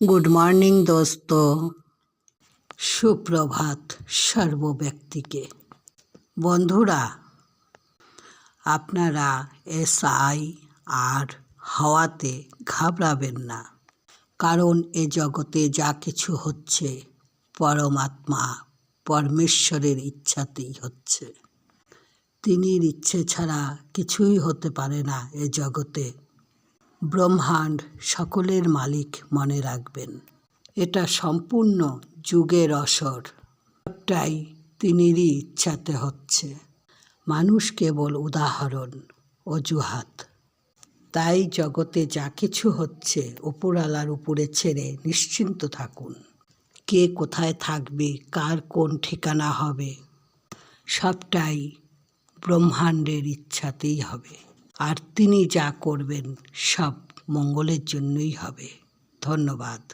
Good morning দোস্ত সুপ্রভাত সর্ব ব্যক্তিকে বন্ধুরা, আপনারা এসআই আর হাওয়াতে ঘাবড়াবেন না, কারণ এ জগতে যা কিছু হচ্ছে পরমাত্মা পরমেশ্বরের ইচ্ছাতেই হচ্ছে। তিনির ইচ্ছে ছাড়া কিছুই হতে পারে না এ জগতে। ব্রহ্মাণ্ড সকলের মালিক মনে রাখবেন। এটা সম্পূর্ণ যুগের অসর। সবটাই তিনিরই ইচ্ছাতে হচ্ছে। মানুষ কেবল উদাহরণ, অজুহাত। তাই জগতে যা কিছু হচ্ছে উপরালার উপরে ছেড়ে নিশ্চিন্ত থাকুন। কে কোথায় থাকবে, কার কোন ঠিকানা হবে, সবটাই ব্রহ্মাণ্ডের ইচ্ছাতেই হবে। আর তিনি যা করবেন সব মঙ্গলের জন্যই হবে। ধন্যবাদ।